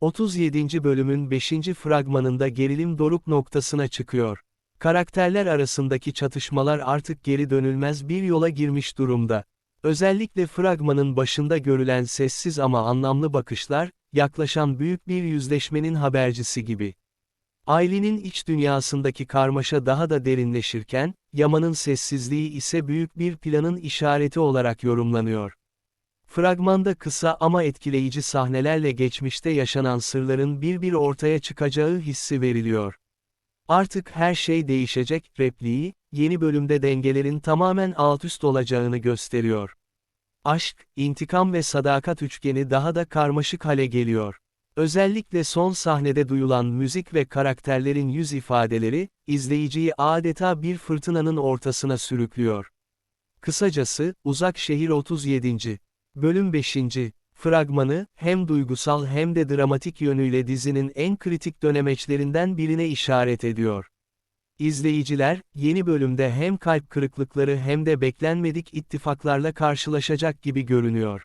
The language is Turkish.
37. bölümün 5. fragmanında gerilim doruk noktasına çıkıyor. Karakterler arasındaki çatışmalar artık geri dönülmez bir yola girmiş durumda. Özellikle fragmanın başında görülen sessiz ama anlamlı bakışlar, yaklaşan büyük bir yüzleşmenin habercisi gibi. Aylin'in iç dünyasındaki karmaşa daha da derinleşirken, Yaman'ın sessizliği ise büyük bir planın işareti olarak yorumlanıyor. Fragmanda kısa ama etkileyici sahnelerle geçmişte yaşanan sırların bir bir ortaya çıkacağı hissi veriliyor. Artık her şey değişecek, repliği, yeni bölümde dengelerin tamamen alt üst olacağını gösteriyor. Aşk, intikam ve sadakat üçgeni daha da karmaşık hale geliyor. Özellikle son sahnede duyulan müzik ve karakterlerin yüz ifadeleri, izleyiciyi adeta bir fırtınanın ortasına sürüklüyor. Kısacası, Uzak Şehir 37. Bölüm 5. Fragmanı, hem duygusal hem de dramatik yönüyle dizinin en kritik dönemeçlerinden birine işaret ediyor. İzleyiciler, yeni bölümde hem kalp kırıklıkları hem de beklenmedik ittifaklarla karşılaşacak gibi görünüyor.